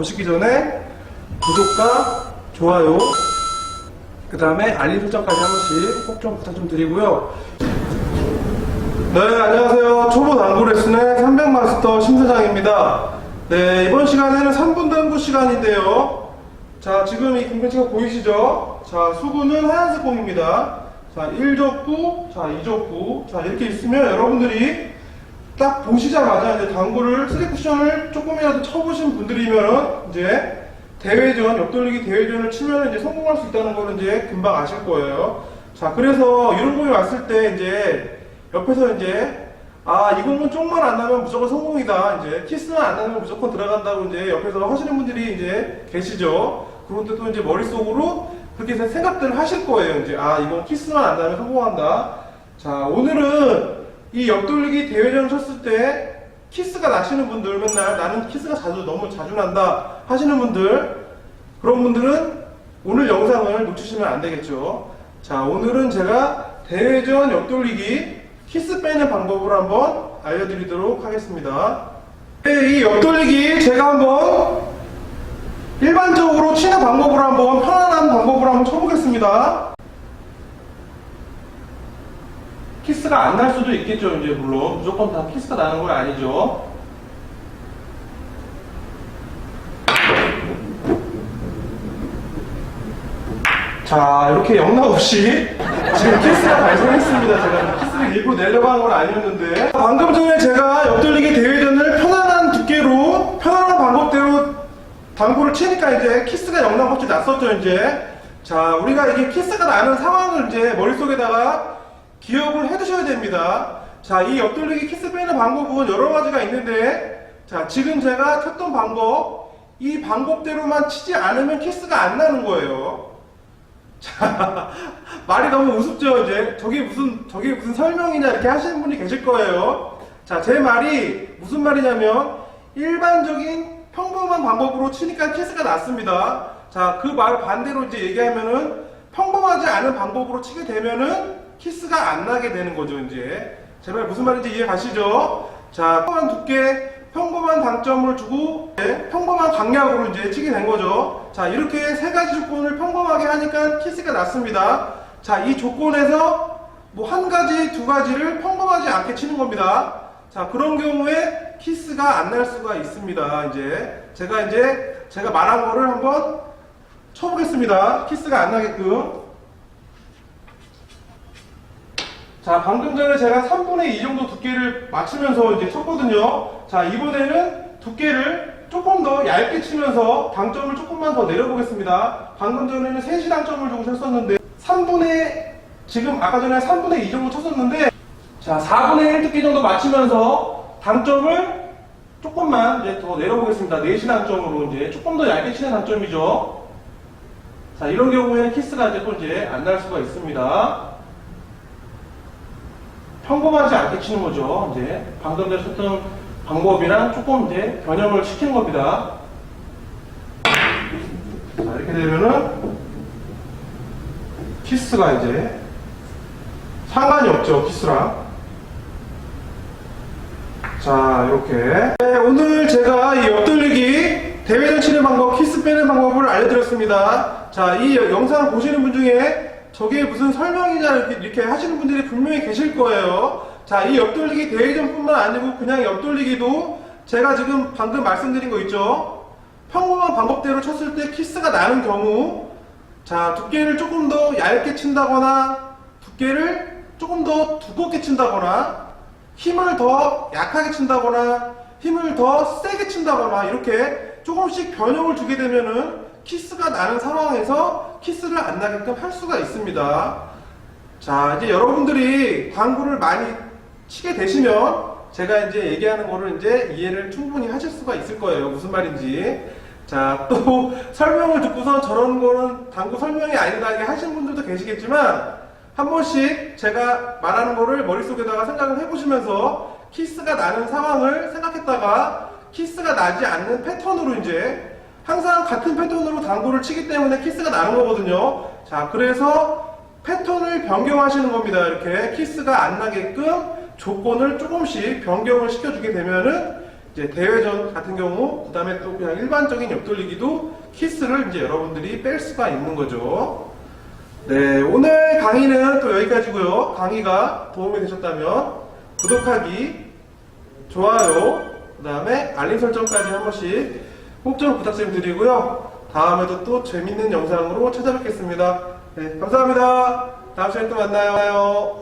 보시기 전에 구독과 좋아요 그 다음에 알림 설정까지 한 번씩 꼭 좀 부탁 좀 드리고요. 네 안녕하세요. 초보 당구 레슨의 300마스터 심사장입니다. 네 이번 시간에는 3분 당구 시간인데요. 자 지금 이 공편치가 보이시죠? 자 수구는 하얀색 공입니다. 자 1족구 자 2족구. 자 이렇게 있으면 여러분들이 딱 보시자마자 이제 당구를 쓰리 쿠션을 조금이라도 쳐보신 분들이면 이제 대회전 옆돌리기 대회전을 치면 이제 성공할 수 있다는 걸 이제 금방 아실 거예요. 자 그래서 이런 공이 왔을 때 이제 옆에서 이제 아 이 공은 쪽만 안 나면 무조건 성공이다 이제 키스만 안 나면 무조건 들어간다고 이제 옆에서 하시는 분들이 이제 계시죠. 그런데 또 이제 머릿속으로 그렇게 생각들을 하실 거예요. 이제 아 이건 키스만 안 나면 성공한다. 자 오늘은 이 옆돌리기 대회전 쳤을 때 키스가 나시는 분들 맨날 나는 키스가 자주 너무 자주 난다 하시는 분들 그런 분들은 오늘 영상을 놓치시면 안 되겠죠. 자 오늘은 제가 대회전 옆돌리기 키스 빼는 방법을 한번 알려드리도록 하겠습니다. 네, 이 옆돌리기 제가 한번 일반적으로 치는 방법으로 한번 편안한 방법으로 한번 쳐보겠습니다. 키스가 안 날 수도 있겠죠, 이제 물론 무조건 다 키스가 나는 건 아니죠. 자, 이렇게 영락 없이 지금 키스가 발생했습니다. 제가 키스를 일부러 내려고 한 건 아니었는데 방금 전에 제가 옆돌리기 대회전을 편안한 두께로 편안한 방법대로 당구를 치니까 이제 키스가 영락 없이 났었죠, 이제. 자, 우리가 이게 키스가 나는 상황을 이제 머릿속에다가 기억을 해 두셔야 됩니다. 자, 이 옆돌리기 키스 빼는 방법은 여러 가지가 있는데, 자, 지금 제가 쳤던 방법, 이 방법대로만 치지 않으면 키스가 안 나는 거예요. 자, 말이 너무 우습죠, 이제. 저게 무슨, 저게 무슨 설명이냐, 이렇게 하시는 분이 계실 거예요. 자, 제 말이 무슨 말이냐면, 일반적인 평범한 방법으로 치니까 키스가 났습니다. 자, 그 말 반대로 이제 얘기하면은, 평범하지 않은 방법으로 치게 되면은, 키스가 안 나게 되는 거죠, 이제. 제말 무슨 말인지 이해 가시죠? 자, 평범한 두께, 평범한 당점을 네, 평범한 강약으로 이제 치게 된 거죠. 자, 이렇게 세 가지 조건을 평범하게 하니까 키스가 났습니다. 자, 이 조건에서 뭐 한 가지, 두 가지를 평범하지 않게 치는 겁니다. 자, 그런 경우에 키스가 안 날 수가 있습니다. 이제 제가 이제 제가 말한 거를 한번 쳐보겠습니다. 키스가 안 나게끔. 자, 방금 전에 제가 3분의 2 정도 두께를 맞추면서 이제 쳤거든요. 자, 이번에는 두께를 조금 더 얇게 치면서 당점을 조금만 더 내려보겠습니다. 방금 전에는 3시 당점을 주고 쳤었는데, 3분의, 지금 아까 전에 3분의 2 정도 쳤었는데, 자, 4분의 1 두께 정도 맞추면서 당점을 조금만 이제 더 내려보겠습니다. 4시 당점으로 이제 조금 더 얇게 치는 당점이죠. 자, 이런 경우에 키스가 이제 또 이제 안 날 수가 있습니다. 평범하지 않게 치는 거죠. 이제 방금 전에 쳤던 방법이랑 조금 이제 변형을 시킨 겁니다. 자, 이렇게 되면은 키스가 이제 상관이 없죠. 키스랑. 자, 이렇게. 네, 오늘 제가 이 옆돌리기 대회전 치는 방법, 키스 빼는 방법을 알려드렸습니다. 자, 이 영상을 보시는 분 중에 저게 무슨 설명이냐 이렇게, 이렇게 하시는 분들이 분명히 계실 거예요. 자, 이 옆돌리기 대회전뿐만 아니고 그냥 옆돌리기도 제가 지금 방금 말씀드린 거 있죠? 평범한 방법대로 쳤을 때 키스가 나는 경우 자, 두께를 조금 더 얇게 친다거나 두께를 조금 더 두껍게 친다거나 힘을 더 약하게 친다거나 힘을 더 세게 친다거나 이렇게 조금씩 변형을 주게 되면은 키스가 나는 상황에서 키스를 안 나게끔 할 수가 있습니다. 자, 이제 여러분들이 당구를 많이 치게 되시면 제가 이제 얘기하는 거를 이제 이해를 충분히 하실 수가 있을 거예요. 무슨 말인지. 자, 또 설명을 듣고서 저런 거는 당구 설명이 아니다 이렇게 하시는 분들도 계시겠지만 한 번씩 제가 말하는 거를 머릿속에다가 생각을 해보시면서 키스가 나는 상황을 생각했다가 키스가 나지 않는 패턴으로 이제 항상 같은 패턴으로 당구를 치기 때문에 키스가 나는 거거든요. 자, 그래서 패턴을 변경하시는 겁니다. 이렇게 키스가 안 나게끔 조건을 조금씩 변경을 시켜주게 되면은 이제 대회전 같은 경우, 그 다음에 또 그냥 일반적인 옆돌리기도 키스를 이제 여러분들이 뺄 수가 있는 거죠. 네, 오늘 강의는 또 여기까지고요. 강의가 도움이 되셨다면 구독하기, 좋아요, 그 다음에 알림 설정까지 한 번씩 꼭좀 부탁드리고요. 다음에도 또 재밌는 영상으로 찾아뵙겠습니다. 네, 감사합니다. 다음 시간에 또 만나요.